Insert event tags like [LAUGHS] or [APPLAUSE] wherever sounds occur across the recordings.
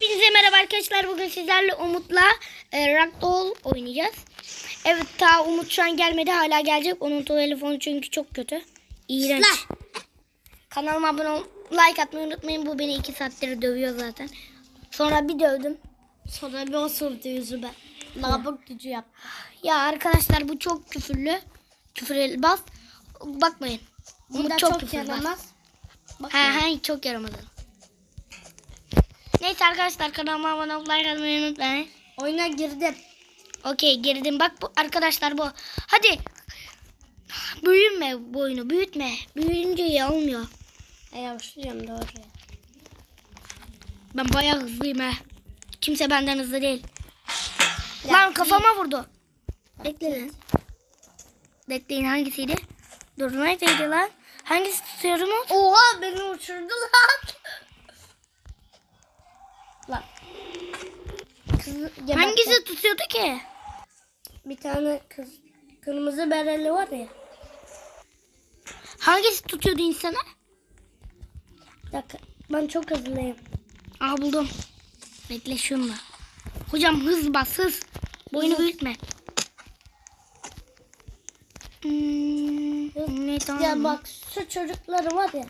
Hepinize merhaba arkadaşlar. Bugün sizlerle Umut'la e, Ragdoll oynayacağız. Evet ta Umut şu an gelmedi. Hala gelecek. Onun telefonu çünkü çok kötü. İğrenç. Kanalıma abone ol, like atmayı unutmayın. Bu beni iki saattir dövüyor zaten. Sonra bir dövdüm. Sonra bir osurdu yüzüme. Labık gücü yap. Ya arkadaşlar bu çok küfürlü. Küfür bas. Bakmayın. Bu Umut da çok, çok, yaramaz. He he çok yaramaz. Neyse arkadaşlar kanalıma abone olup like atmayı unutmayın. Oyuna girdim. Okey girdim. Bak bu arkadaşlar bu. Hadi. Büyüme bu oyunu. Büyütme. Büyüyünce iyi olmuyor. E, yavaşlıyorum doğru. Ben bayağı hızlıyım he. Kimse benden hızlı değil. Lan kafama vurdu. Bekle lan. Bekleyin hangisiydi? Dur neredeydi lan? Hangisi tutuyorum? Oha beni uçurdu lan. Kız, ya Hangisi tutuyordu ki? Bir tane kız. Kırmızı bereli var ya. Hangisi tutuyordu insana? Bir dakika. Ben çok hızlıyım. Aa buldum. Bekle şunla. Hocam hız bas hız. Boyunu büyütme. Hmm, ne tamam. Ya bak şu çocukları var ya.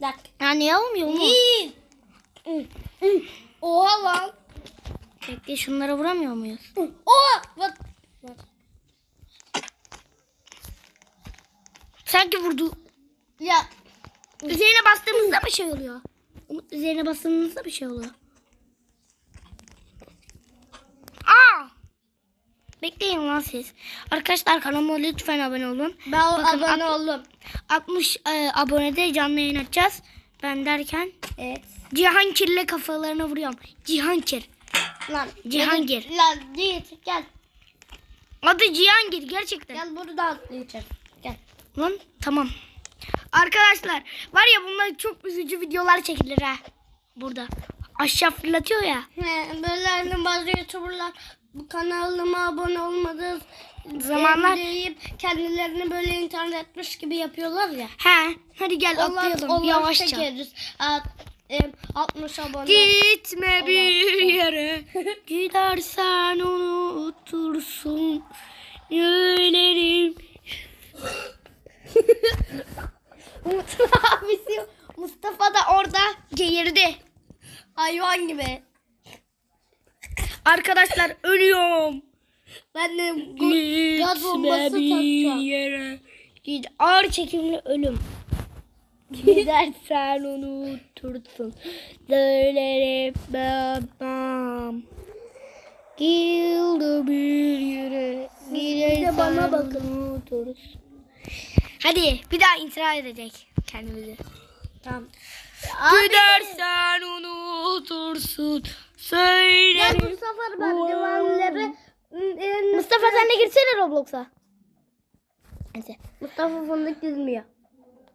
Bak. Ya niye olmuyor mu? İyi. Oha lan. Bekle şunlara vuramıyor muyuz? Oha. Bak. Bak. Sanki vurdu. Ya Üzerine bastığımızda bir şey oluyor. Üzerine bastığımızda bir şey oluyor. Aa! Bekleyin lan siz. Arkadaşlar kanalıma lütfen abone olun. ben Bakın, abone oldum. 60 e, abonede canlı yayın açacağız. Ben derken Evet. Cihangir'le kafalarına vuruyorum. Cihangir. Lan. Cihangir. Lan Yiğit gel. Adı Cihangir gerçekten. Gel burada atlayacağız. Gel. Lan tamam. Arkadaşlar var ya bunlar çok üzücü videolar çekilir ha. Burada. Aşağı fırlatıyor ya. He, böyle bazı youtuberlar bu kanalıma abone olmadığı Zamanlar- deyip kendilerini böyle internet etmiş gibi yapıyorlar ya. He. Hadi gel Onlar, atlayalım onlar yavaşça. çekeriz. At, 60 abone. Gitme bir yere. [LAUGHS] Gidersen unutursun. Yüreğim. [LAUGHS] Umut abisi Mustafa da orada Geğirdi. hayvan gibi. Arkadaşlar ölüyorum. Ben de gaz bombası Gitme bir takacağım. yere. Git. Ağır çekimli ölüm. Gidersen unutursun. Söylerim babam. Gildi bir yere. Gidersen bana bakın. unutursun. Hadi bir daha intihar edecek kendimizi. Tamam. Gidersen unutursun. Gel Söylerim. bu sefer merdivenleri en- Mustafa sen de girsene Roblox'a. Neyse. Mustafa fındık girmiyor.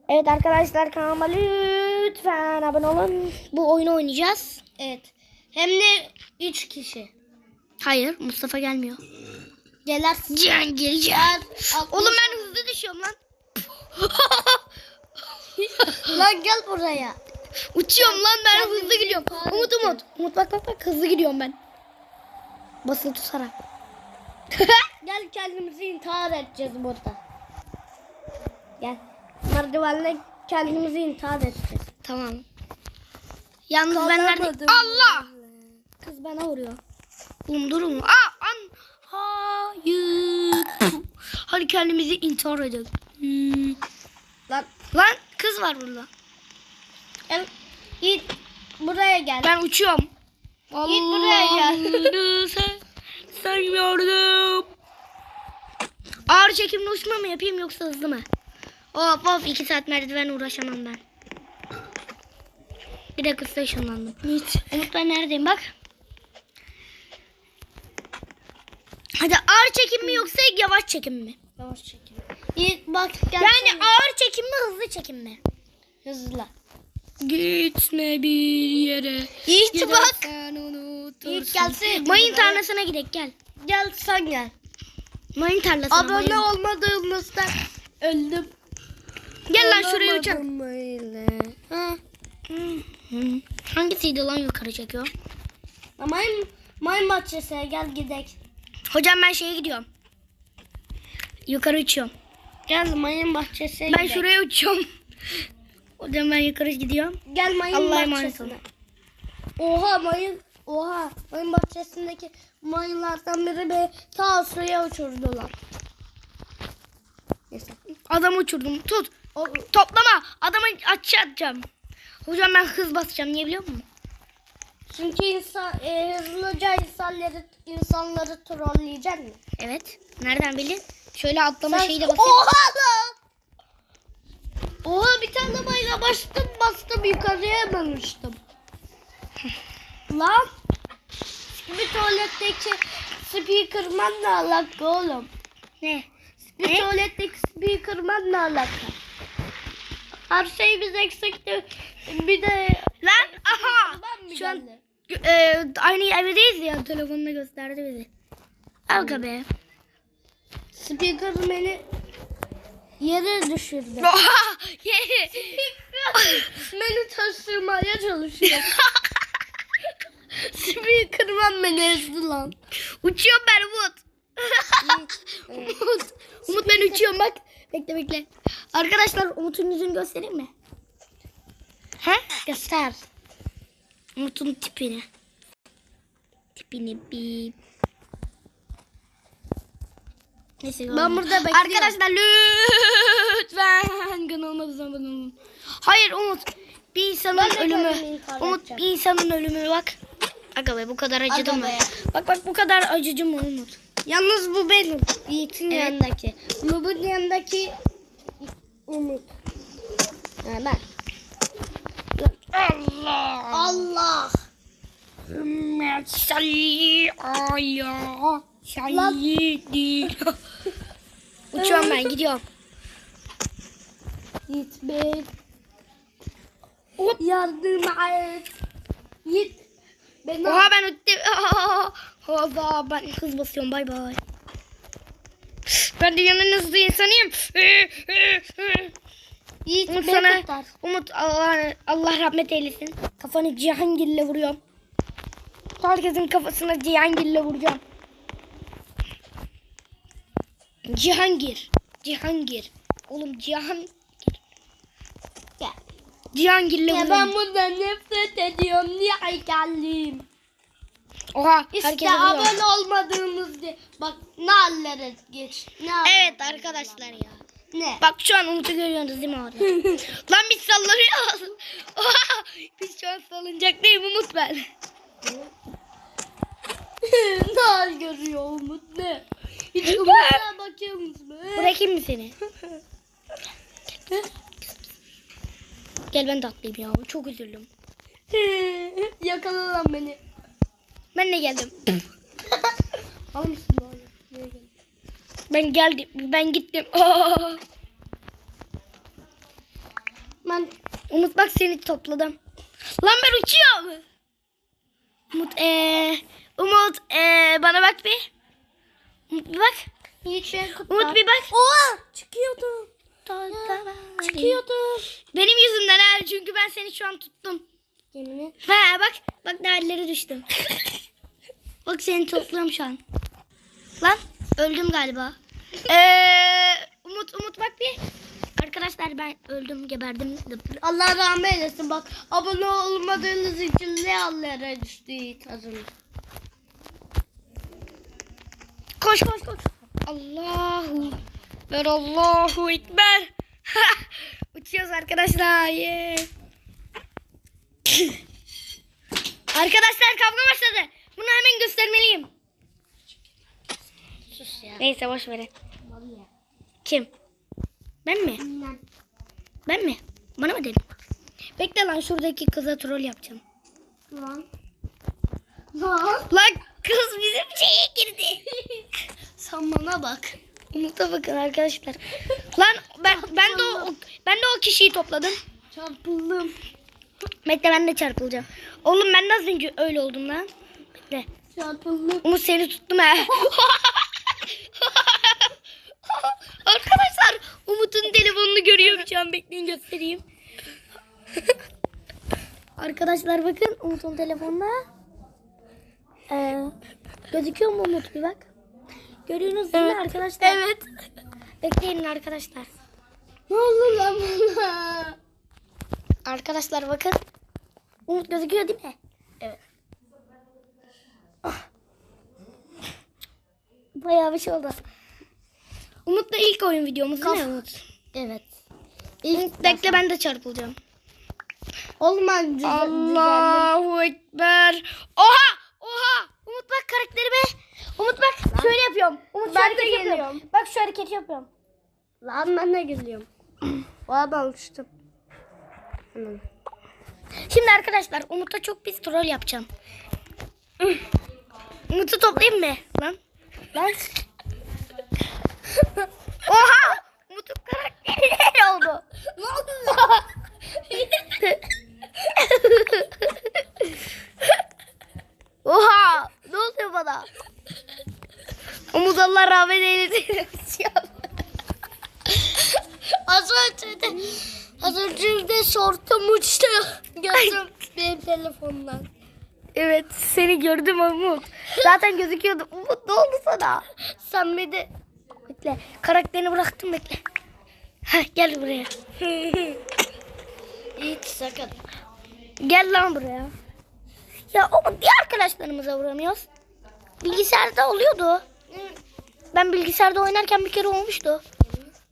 Evet arkadaşlar kanalıma lütfen abone olun. Bu oyunu oynayacağız. Evet. Hem de 3 kişi. Hayır Mustafa gelmiyor. Gelersin. Cihan geleceğim. Gel. Oğlum ben hızlı düşüyorum lan. [LAUGHS] Lan gel buraya. Uçuyorum lan ben Kendini hızlı gidiyorum. Umut. Umut. Umut bak bak bak hızlı gidiyorum ben. Basılı tutarak. Gel kendimizi intihar edeceğiz burada. Gel. Merdivenle kendimizi intihar edeceğiz. tamam. Yalnız ben nerede? Allah! Kız bana vuruyor. Oğlum durun. Aa, an. Hayır. [COUGHS] Hadi kendimizi intihar edelim. Hmm. Lan Lan kız var burada. gel. Git buraya gel. Ben uçuyorum. Git buraya gel. Allah'ını sen, sevmiyorum. Ağır çekimli uçma mı yapayım yoksa hızlı mı? Of of iki saat merdiven uğraşamam ben. Bir de kısa ışınlandım. Umut ben neredeyim bak. Hadi ağır çekim mi yoksa yavaş çekim mi? Yavaş çekin. Git bak. Yani ağır çekim mi hızlı çekim mi? hızlı. Gitme bir yere. Yiğit bak. Yiğit gelsene. Mayın tarlasına gidelim gel. Gel sen gel. Mayın tarlasına. Abone olmadığımızda öldüm. Gel lan şuraya öyle. Ha. Hangisiydi lan yukarı çekiyor? Mayın, mayın bahçesine gel gidelim. Hocam ben şeye gidiyorum. Yukarı uçuyorum. Gel mayın bahçesine Ben gidelim. şuraya uçuyorum. [LAUGHS] Hocam ben yukarı gidiyorum. Gel mayın Allah'a emanet bahçesine. Oha mayın. Oha mayın bahçesindeki mayınlardan biri be ta suya uçurdu lan. Neyse. Adamı uçurdum. Tut. O, Toplama. Adamı aşağı atacağım. Hocam ben hız basacağım. Niye biliyor musun? çünkü insan e, hızlıca insanları insanları trolleyecek mi? Evet. Nereden bildin? Şöyle atlama şeyi de basayım. Oha lan! Oha bir tane mayına bastım bastım yukarıya uçtum. [LAUGHS] lan! Bir tuvaletteki speakerman ne alaka oğlum? Ne? Bir tuvaletteki speakerman ne alaka? Her şeyimiz eksikti. Bir de Lan aha. ben Şu an e, aynı evdeyiz ya. Telefonla gösterdi bizi. Al be. Speakerman'i yere düşürdü. Oha. [LAUGHS] [LAUGHS] Beni taşımaya çalışıyor. [LAUGHS] Speakerman beni ezdi lan. Uçuyorum ben Umut. Umut. Umut ben uçuyorum bak. Bekle bekle. Arkadaşlar Umut'un yüzünü göstereyim mi? He? Göster. Umut'un tipini. Tipini bir. Neyse. Ben burada bekliyorum. Arkadaşlar lütfen [LAUGHS] kanalımıza abone olun. Hayır Umut. Bir insanın Ben ölümü. Umut bir insanın ölümü bak. Aga be bu kadar acıdı mı? Bak bak bu kadar acıcı mı Umut? Yalnız bu benim. Yiğit'in Evet. yanındaki. Umut'un yanındaki Umut. Ha, ben. Allah. Allah. Salli ala sayyidi. Uçuyorum ben gidiyorum. Yiğit Bey. Yardım et. Yiğit. Ben Oha ben öttüm. Oha ben hız basıyorum bay bay. Ben dünyanın hızlı insanıyım. Yiğit Umut sana kurtar. Umut Allah, Allah rahmet eylesin. Kafanı Cihangir'le vuruyorum. Herkesin kafasına Cihangir'le vuracağım. Cihangir. Cihangir. Oğlum Cihangir. Gel. Cihangir'le Ya vuruyorum. ben bundan nefret ediyorum. Niye geldim? Oha İşte herkese abone olmadığımız diye. Bak ne hallere geç. Ne Evet arkadaşlar ya. Ne? Bak şu an Umut'u görüyorsunuz değil mi orada? [LAUGHS] Lan biz sallanıyoruz. Oha, biz şu an salıncaktayım Umut ben. ne [LAUGHS] görüyor Umut ne? Hiç Umut'a bakıyor musun? Bırakayım mı seni? [LAUGHS] Gel ben de atlayayım ya. Çok üzüldüm. Yakala lan beni. Ben de geldim. [LAUGHS] Al mısın lan? Nereye geldin? Ben geldim. Ben gittim. Aa! [LAUGHS] Ben Umut bak seni topladım. Lan ben uçuyorum. Umut ee, Umut ee, bana bak bir. Umut bir bak. Umut bir bak. Oha! Çıkıyordum. Çıkıyordum. Benim yüzümden ha çünkü ben seni şu an tuttum. Yemini. Ha bak bak ne hallere düştüm. [LAUGHS] bak seni topluyorum şu an. Lan öldüm galiba. [LAUGHS] Ee, Umut Umut bak bir. Arkadaşlar ben öldüm geberdim. Allah rahmet eylesin bak. Abone olmadığınız için ne hallere düştü önce. Koş koş koş. Allahu Ekber Allahu Ekber. [LAUGHS] Uçuyoruz arkadaşlar. Yeah. [LAUGHS] arkadaşlar kavga başladı. Bunu hemen göstermeliyim. Sus ya. Neyse boş verin. Kim? Ben mi? Ben mi? Bana mı dedin? Bekle lan şuradaki kıza troll yapacağım. Lan. Lan. Lan kız bizim şeye girdi. [LAUGHS] Sen bana bak. Umut'a bakın arkadaşlar. Lan ben ben de o ben de o kişiyi topladım. Çarpıldım. Bekle ben de çarpılacağım. Oğlum ben nasıl önce öyle oldum lan? Bekle. Çarpıldım. Umut seni tuttum ha. [LAUGHS] Arkadaşlar Umut'un telefonunu görüyorum şu an bekleyin göstereyim. [LAUGHS] Arkadaşlar bakın Umut'un telefonda. Ee, gözüküyor mu Umut bir bak. Görüyorsunuz değil mi arkadaşlar? Evet. Bekleyin arkadaşlar. Ne oldu lan bana? Arkadaşlar bakın. Umut gözüküyor değil mi? Evet. Bayağı bir şey oldu. Umut'la ilk oyun videomuz değil mi Umut? Evet. İlk bekle ben de çarpılacağım. Düzen, Allahu Ekber. Oha! Oha! Umut bak karakterime. Umut bak şöyle yapıyorum. Umut Ben de hareketi yapıyorum. geliyorum. Bak şu hareketi yapıyorum. Lan ben de geliyorum. Valla ben uçtum. Hemen. Şimdi arkadaşlar Umut'a çok pis troll yapacağım. Umut'u toplayayım mı? Lan. Lan. [LAUGHS] Oha! Umut'un karakteri [LAUGHS] oldu? Ne oldu? Oha! Ne oluyor bana? Umut Allah rahmet eylesin. [LAUGHS] az önce de az önce de şortum uçtu. Gözüm benim telefondan. evet seni gördüm Umut. Zaten gözüküyordu. Ne oldu sana? Sen de Bekle. Karakterini bıraktım bekle. Heh, gel buraya. [LAUGHS] hiç sakın. Gel lan buraya. Ya o diğer arkadaşlarımıza vuramıyoruz. Bilgisayarda oluyordu. Ben bilgisayarda oynarken bir kere olmuştu.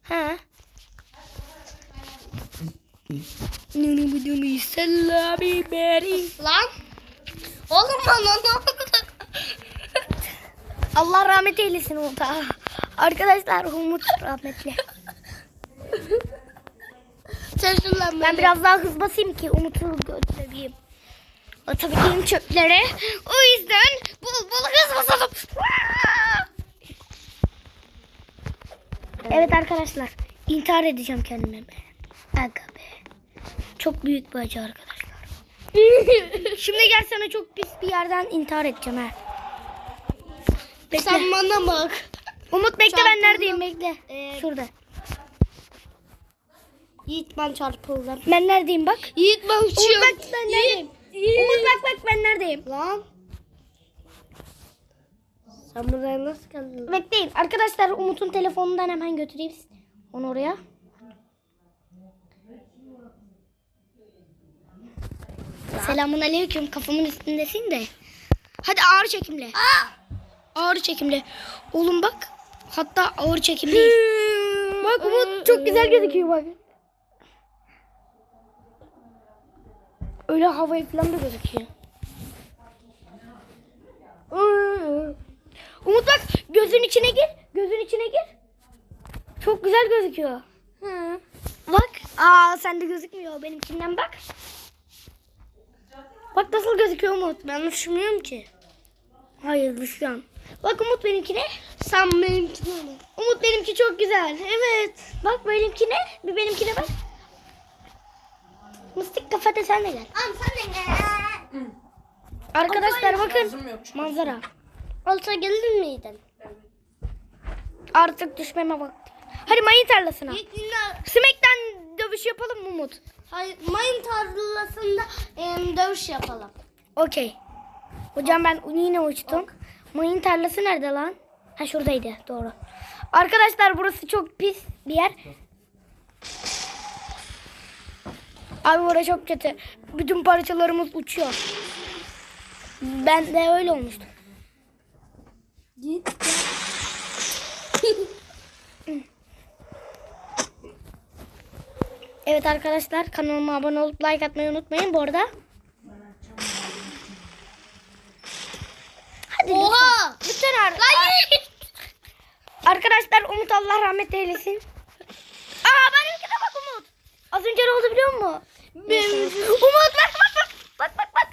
He. Lan. Oğlum bana ne oldu? Allah rahmet eylesin Umut'a. Arkadaşlar Umut rahmetli. Sen şundan Ben biraz daha hız basayım ki Umut'u götüreyim. Atabileyim çöplere. O yüzden bol bol hız basalım. Evet arkadaşlar. intihar edeceğim kendime. Aga be. Çok büyük bir acı arkadaşlar. [LAUGHS] Şimdi gel sana çok pis bir yerden intihar edeceğim ha. Bekle. Sen bana bak. Umut bekle ben neredeyim bekle. Ee, Şurada. Yiğit ben çarpıldım. Ben neredeyim bak. Yiğit ben Umut uçuyorum. bak ben neredeyim. Umut bak bak ben neredeyim. Lan. Sen buraya nasıl geldin? Bekleyin. Arkadaşlar Umut'un telefonundan hemen götüreyim onu oraya. Selamun aleyküm. Kafamın üstündesin de. Hadi ağır çekimle. Ağır çekimle. Oğlum bak. Hatta ağır çekimle. bak Umut çok güzel gözüküyor bak. Öyle havayı falan da gözüküyor. Umut bak gözün içine gir. Gözün içine gir. Çok güzel gözüküyor. Hı. Bak. Aa sende gözükmüyor. Benimkinden bak. Bak nasıl gözüküyor Umut. Ben uçmuyorum ki. Hayır düşüyorum. Bak Umut benimkine. Sen benimkine bak. Umut benimki çok güzel. Evet. Bak benimkine. Bir benimkine bak. Mıstık kafa de sen de gel. Am sen de gel. Arkadaşlar bakın. Manzara. Olsa gelir miydin? Artık düşmeme vakti. Hadi mayın tarlasına. Smack'ten dövüş yapalım mı Umut? Hayır, mayın tarlasında em, dövüş yapalım. Okey. Hocam ben yine uçtum. Mayın tarlası nerede lan? Ha şuradaydı doğru. Arkadaşlar burası çok pis bir yer. Abi burası çok kötü. Bütün parçalarımız uçuyor. Ben de öyle olmuştu. Git. Evet arkadaşlar kanalıma abone olup like atmayı unutmayın bu arada. Hadi Oha! lütfen. Lütfen ar- ar- Arkadaşlar Umut Allah rahmet eylesin. Aa benimki de bak Umut. Az önce ne oldu biliyor musun? Umut bak bak bak. Bak bak bak.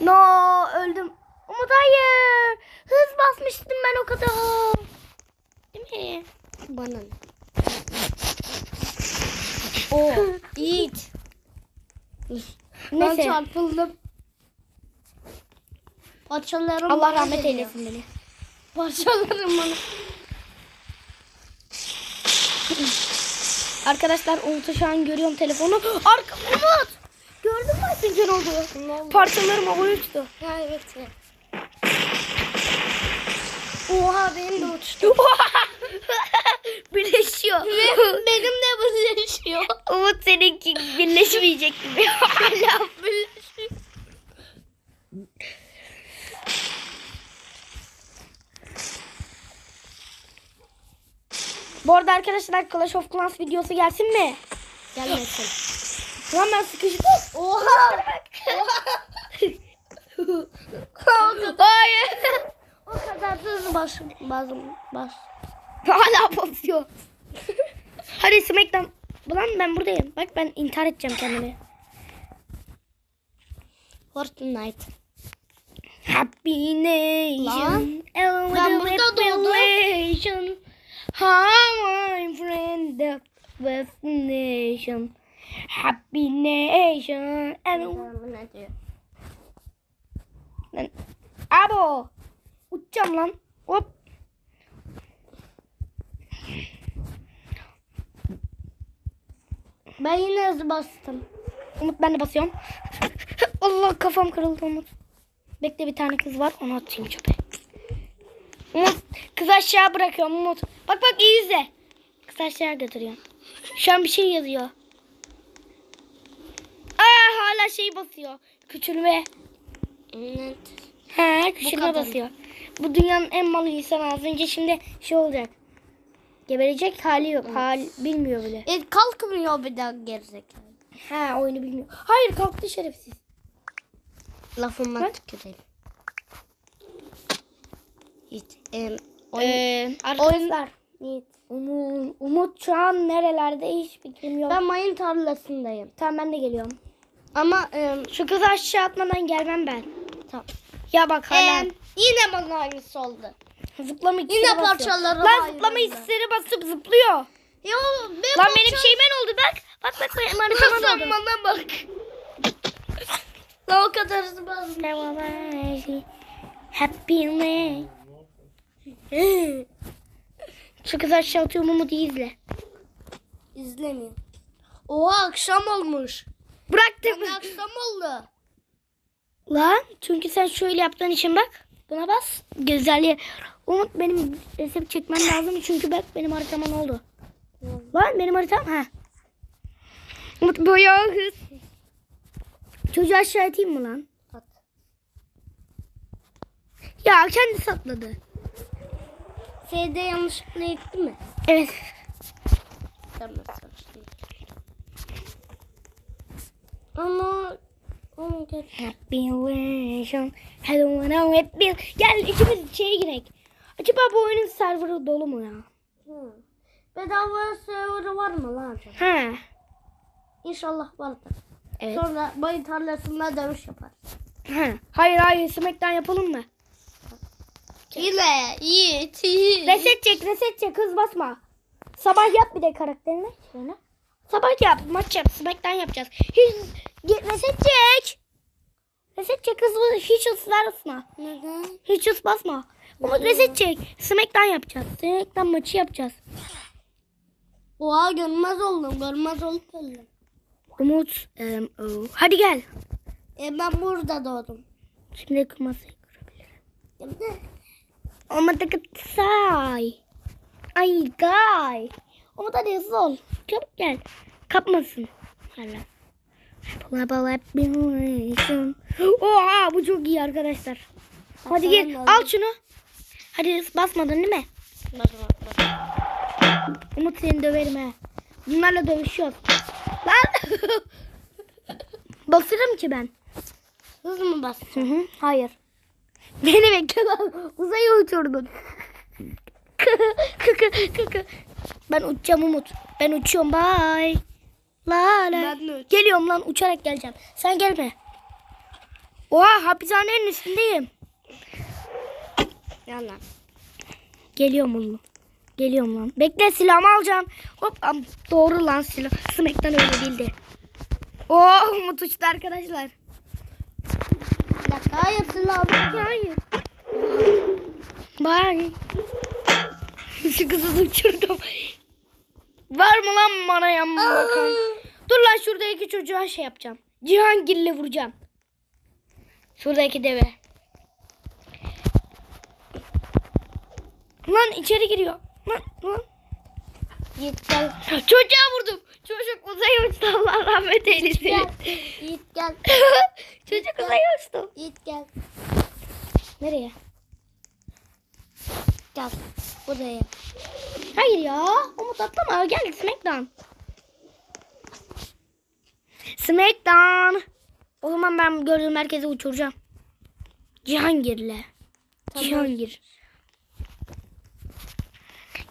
no öldüm. Umut hayır. Hız basmıştım ben o kadar. Değil mi? Bana ne? O Yiğit. Ben Neyse. çarpıldım. Parçalarım Allah rahmet geliyor. eylesin beni. Parçalarım bana. Arkadaşlar Umut'u şu an görüyorum telefonu. Arka Umut! Gördün mü Asincan oldu? Parçalarım havaya uçtu. Ha evet. Oha benim de uçtu. [LAUGHS] Birleşiyor. benim de birleşiyor. Umut seninki birleşmeyecek gibi. [LAUGHS] Hala birleşiyor. Bu arada arkadaşlar Clash of Clans videosu gelsin mi? Gelmesin. Lan ben sıkıştım. [LAUGHS] Oha. [LAUGHS] Hayır. o kadar hızlı bas bas bas. Hala basıyor. Hadi Smackdown. Lan ben buradayım. Bak ben intihar edeceğim kendimi. Fortnite. Happy Nation. Lan, ben burada doğdum. How my friend the best nation. Happy Nation. And? Lan, Abo. Uçacağım lan. Hop. Ben yine hızlı bastım. Umut ben de basıyorum. Allah kafam kırıldı Umut. Bekle bir tane kız var onu atayım çöpe. Umut kız aşağı bırakıyorum Umut. Bak bak iyi izle. Kız aşağı götürüyorum. Şu an bir şey yazıyor. Aa hala şey basıyor. Küçülme. Evet. He küçülme basıyor. Bu dünyanın en malı insanı az önce şimdi şey olacak. Geberecek hali yok. Hal bilmiyor bile. E, kalkmıyor bir daha gerizekalı. He oyunu bilmiyor. Hayır kalktı şerefsiz. Lafıma Bak. tükürelim. Hiç. E, oyun, Ee, arkadaşlar. Yiğit. Umut, Umut şu an nerelerde hiç fikrim yok. Ben mayın tarlasındayım. Tamam ben de geliyorum. Ama e, Şu kızı aşağı atmadan gelmem ben. tamam. Ya bak hala E, yine bana aynısı oldu. zıplama iksiri yine basıyor. parçaları Lan zıplama iksiri basıp zıplıyor. Ya ben Lan benim şeymen oldu bak. Bak bak benim haritama Sen oldu. bana bak. Lan o kadar hızlı bastım. Happy me. Şu kızı aşağı atıyorum Umut iyi izle. İzlemiyor. Oha akşam olmuş. Bıraktım. akşam oldu. Lan çünkü sen şöyle yaptığın için bak. Buna bas. Güzelliği. Umut benim resim çekmem lazım çünkü bak benim haritama ne oldu. Lan benim haritam ha. Umut bayağı hız. Çocuğu aşağı atayım mı lan? At. Ya kendisi atladı. F'de yanlışlıkla gitti mi? Evet. Tamam. Ama onu gel. Happy version. Hello now happy. Gel ikimiz şeye girek. Acaba bu oyunun serverı dolu mu ya? Hı. Bedava serverı var mı lan? acaba? Ha. İnşallah vardır. Evet. Sonra bayı tarlasında dövüş yapar. Ha. Hayır hayır Smackdown yapalım mı? Yine Yiğit Yiğit. Reset çek reset çek hız basma. Sabah yap bir de karakterini. Şöyle. Sabah yap maç yap Smackdown yapacağız. Hiç reset çek. Reset çek hız hiç hız basma. Neden? Hiç hız basma. Umut reset çek. Smackdown yapacağız. Smackdown maçı yapacağız. Oha görmez oldum. Görmez öldüm. Umut. em, o. Hadi gel. E ben burada doğdum. Şimdi masayı kurabilirim. Ama da say. Ay gay. Umut hadi hızlı ol. Çabuk gel. Kapmasın. Hala. Oha bu çok iyi arkadaşlar. Hadi gel al şunu. Hadi basmadın değil mi? Bak. Umut seni döverim ha. Bunlarla dövüşüyoruz. Lan. [LAUGHS] Basırım ki ben. Hız mı bastın? Hı hı. Hayır. Beni bekle lan. Uzaya uçurdun. ben uçacağım Umut. Ben uçuyorum. Bye. La la. Geliyorum lan uçarak geleceğim. Sen gelme. Oha hapishanenin üstündeyim. Yalan. Geliyorum oğlum. Geliyorum lan. Bekle silahımı alacağım. Hop doğru lan silah. Smack'ten öyle bildi. Oh Umut uçtu arkadaşlar. Dakika hayır silahım. Hayır. Bye. Şu kızı da uçurdum. Var mı lan bana yan bakan? Dur lan şurada iki çocuğa şey yapacağım. Cihangir'le vuracağım. Şuradaki deve. Lan içeri giriyor. Lan lan. Gel. Çocuğa vurdum. Çocuk uzaya uçtu Allah rahmet eylesin. Gel. Yiğit gel. [LAUGHS] Çocuk uzaya uçtu. Yiğit gel. Nereye? Gel. Buraya. Hayır ya. Umut atlama. Gel Smackdown. Smackdown. O zaman ben gördüğüm merkeze uçuracağım. Cihangir'le. Tamam. Cihangir.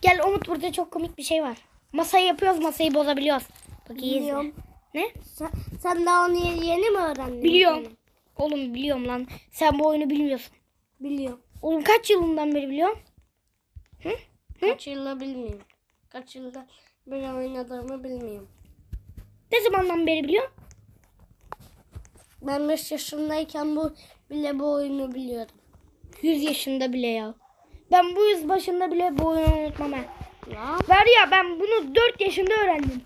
Gel Umut burada çok komik bir şey var. Masayı yapıyoruz masayı bozabiliyoruz. Bak iyi izle. Biliyorum. Ne? Sen, sen daha onu ye- yeni mi öğrendin? Biliyorum. Oğlum biliyorum lan. Sen bu oyunu bilmiyorsun. Biliyorum. Oğlum kaç yılından beri biliyorsun? Kaç yılda bilmiyorum. Kaç yılda bir oynadığımı bilmiyorum. Ne zamandan beri biliyorsun? Ben 5 yaşındayken bu bile bu oyunu biliyordum. 100 yaşında bile ya. Ben bu yüz başında bile bu oyunu unutmam ha. Ya. Var ya ben bunu 4 yaşında öğrendim.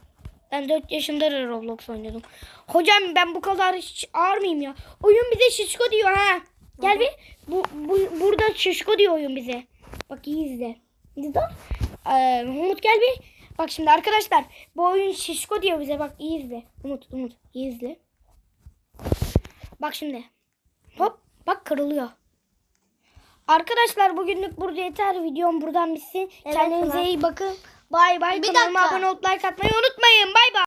Ben 4 yaşında da Roblox oynuyordum. Hocam ben bu kadar hiç ağır mıyım ya? Oyun bize şişko diyor ha. Gel bir. Bu, bu, burada şişko diyor oyun bize. Bak iyi izle. İzle. Ee, Umut gel bir. Bak şimdi arkadaşlar bu oyun şişko diyor bize. Bak iyi izle. Umut Umut iyi izle. Bak şimdi. Hop bak kırılıyor. Arkadaşlar bugünlük burada yeter. Videom buradan bitsin. Evet, Kendinize iyi bakın. Bay bay. Kanalıma dakika. abone olup like atmayı unutmayın. Bay bay.